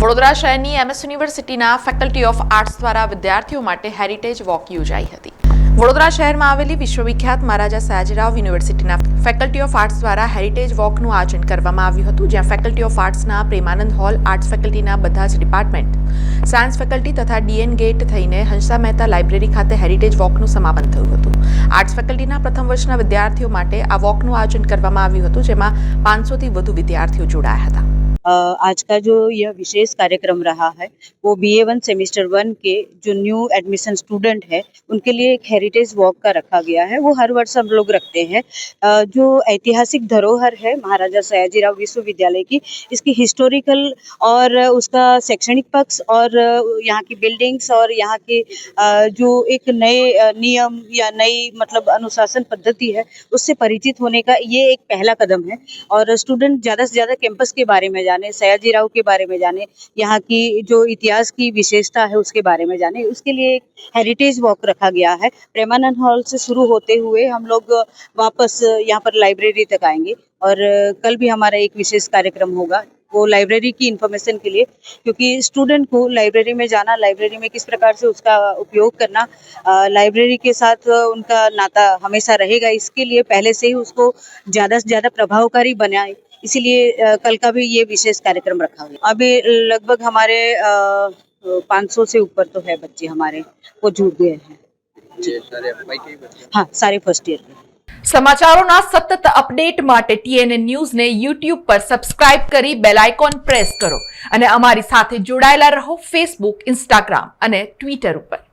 વડોદરા શહેરની એમએસ યુનિવર્સિટીના faculty of arts દ્વારા વિદ્યાર્થીઓ માટે હેરિટેજ વોક યોજાઈ હતી. વડોદરા શહેરમાં આવેલી વિશ્વવિખ્યાત મહારાજા સયાજીરાવ યુનિવર્સિટીના ફેકલ્ટી ઓફ આર્ટ્સ દ્વારા હેરિટેજ વોકનું આયોજન કરવામાં આવ્યું હતું, જ્યાં ફેકલ્ટી ઓફ આર્ટ્સના પ્રેમાનંદ હોલ, આર્ટ્સ ફેકલ્ટીના બધા જ ડિપાર્ટમેન્ટ, સાયન્સ ફેકલ્ટી તથા ડીએન ગેટ થઈને હંસા મહેતા લાઇબ્રેરી ખાતે હેરિટેજ વોકનું સમાપન થયું હતું. આર્ટ્સ ફેકલ્ટીના પ્રથમ વર્ષના વિદ્યાર્થીઓ માટે આ વોકનું આયોજન કરવામાં આવ્યું હતું, જેમાં પાંચસોથી વધુ વિદ્યાર્થીઓ જોડાયા હતા. आज का जो यह विशेष कार्यक्रम रहा है, वो B A one semester one के जो न्यू एडमिशन स्टूडेंट है, उनके लिए एक हेरिटेज वॉक का रखा गया है। वो हर वर्ष हम लोग रखते हैं। जो ऐतिहासिक धरोहर है महाराजा सयाजीराव विश्वविद्यालय की, इसकी हिस्टोरिकल और उसका शैक्षणिक पक्ष और यहाँ की बिल्डिंग्स और यहाँ के जो एक नए नियम या नई मतलब अनुशासन पद्धति है, उससे परिचित होने का ये एक पहला कदम है। और स्टूडेंट ज़्यादा से ज़्यादा कैंपस के बारे में जाने, सयाजी राव के बारे में जाने, यहाँ की जो इतिहास की विशेषता है उसके बारे में जाने। उसके लिए एक हेरिटेज वॉक रखा गया है। प्रेमानंद हॉल से शुरू होते हुए हम लोग वापस यहाँ पर लाइब्रेरी तक आएँगे और कल भी हमारा एक विशेष कार्यक्रम होगा वो लाइब्रेरी की इन्फॉर्मेशन के लिए, क्योंकि स्टूडेंट को लाइब्रेरी में जाना लाइब्रेरी में किस प्रकार से उसका उपयोग करना लाइब्रेरी के साथ उनका नाता हमेशा रहेगा। इसके लिए पहले से ही उसको ज़्यादा से ज़्यादा प्रभावकारी बनाए। इसीलिए अ, कल का भी ये विशेष कार्यक्रम रखा हुआ है अभी लगभग हमारे पाँच सौ से ऊपर तो है बच्चे हमारे वो जुड़ गए हैं ये सारे अप्लाई के ही बच्चे हाँ सारे फर्स्ट ईयर के સમાચારોના સતત અપડેટ માટે ટીએનએ ન્યૂઝને યુટ્યુબ પર સબસ્ક્રાઇબ કરી બેલ આઇકોન પ્રેસ કરો અને અમારી સાથે જોડાયેલા રહો ફેસબુક ઇન્સ્ટાગ્રામ અને ટ્વિટર ઉપર